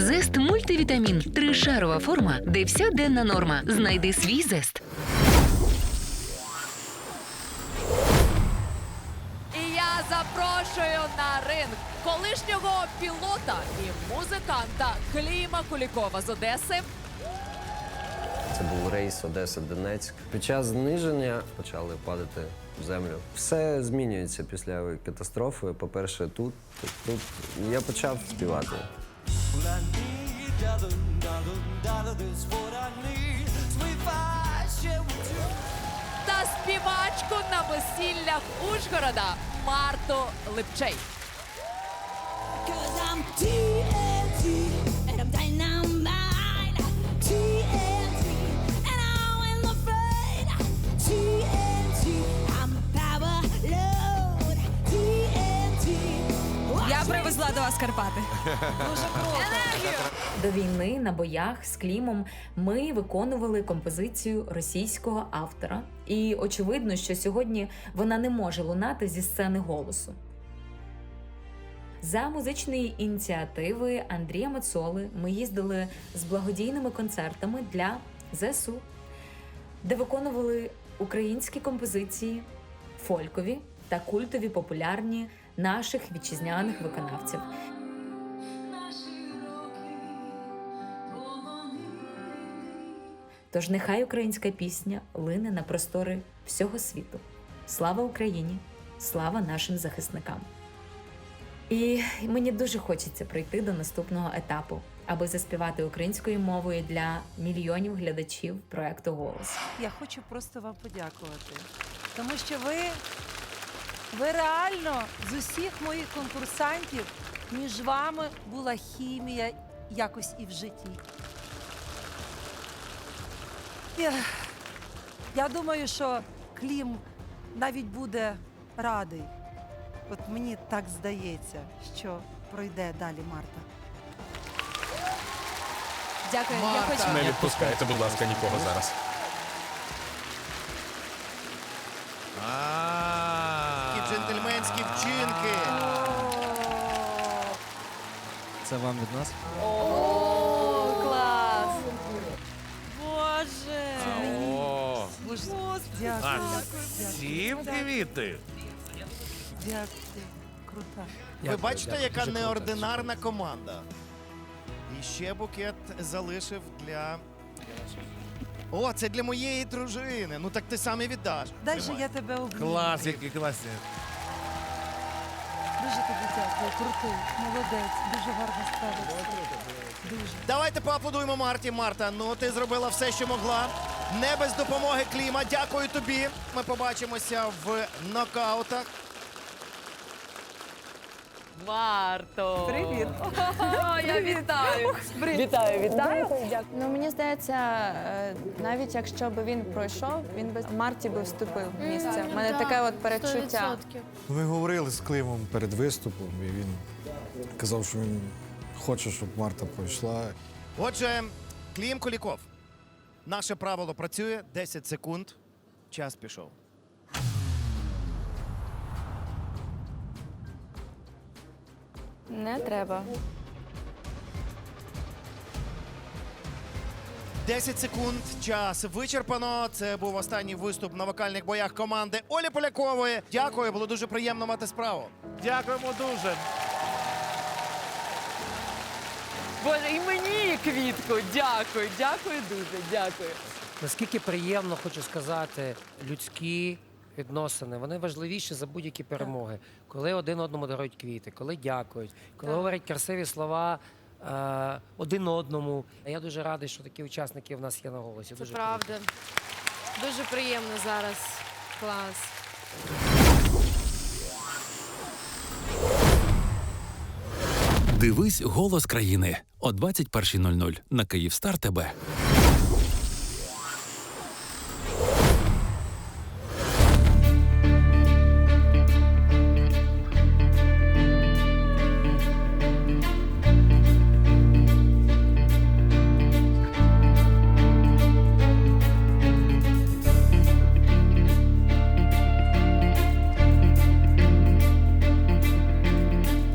Зест мультивітамін. Тришарова форма, де вся денна норма. Знайди свій зест. І я запрошую на ринг колишнього пілота і музиканта Кліма Кулікова з Одеси. Це був рейс Одеса-Донецьк. Під час зниження почали падати в землю. Все змінюється після катастрофи. По-перше, тут, тут, тут. Я почав співати. Та співачку на весіллях Ужгорода Марту Липчей. Cause I'm TNT До вас Карпати. До війни на боях з Клімом ми виконували композицію російського автора, і очевидно, що сьогодні вона не може лунати зі сцени голосу. За музичної ініціативи Андрія Мацоли ми їздили з благодійними концертами для ЗСУ, де виконували українські композиції, фолькові та культові популярні наших вітчизняних виконавців. Тож нехай українська пісня лине на простори всього світу. Слава Україні! Слава нашим захисникам! І мені дуже хочеться прийти до наступного етапу, аби заспівати українською мовою для мільйонів глядачів проекту Голос. Я хочу просто вам подякувати, тому що ви, ви реально з усіх моїх конкурсантів між вами була хімія якось і в житті. Я, я думаю, що Клім навіть буде радий. От мені так здається, що пройде далі Марта. Дякую. Я хочу Не відпускайте, будь ласка, нікого зараз. Такі Це вам від нас? О, клас! Боже! О, Боже, а, дякую. сім квіти. Дякую. Крута. Ви бачите, яка неординарна команда. І ще букет залишив для. О, це для моєї дружини. Ну так ти сам і віддаш. Дай же я тебе обійму. Клас, які класні. Дуже тобі дякую. Крутий, молодець, дуже гарно справився. Дуже. Давайте поаплодуємо Марті. Марта, ну ти зробила все, що могла. Не без допомоги Кліма. Дякую тобі. Ми побачимося в нокаутах. Марто! Привіт. Я вітаю! Ну мені здається, е, навіть якщо б він пройшов, він би Марті би вступив в місце. У мене таке от передчуття. Ми говорили з Климом перед виступом, і він казав, що він хоче, щоб Марта пройшла. Отже, Клім Куліков. Наше правило працює 10 секунд. Час пішов. Не треба. 10 секунд. Час вичерпано. Це був останній виступ на вокальних боях команди Олі Полякової. Дякую, було дуже приємно мати справу. Дякуємо дуже. Боже, і мені квітку. Дякую, дякую дуже, дякую. Наскільки приємно, хочу сказати, людські відносини, вони важливіші за будь-які перемоги. Коли один одному дарують квіти, коли дякують, коли говорять красиві слова е, один одному. Я дуже радий, що такі учасники в нас є на голосі. Це дуже правда. Дуже приємно зараз. Клас. Дивись голос країни о 21.00 на Київстар ТБ.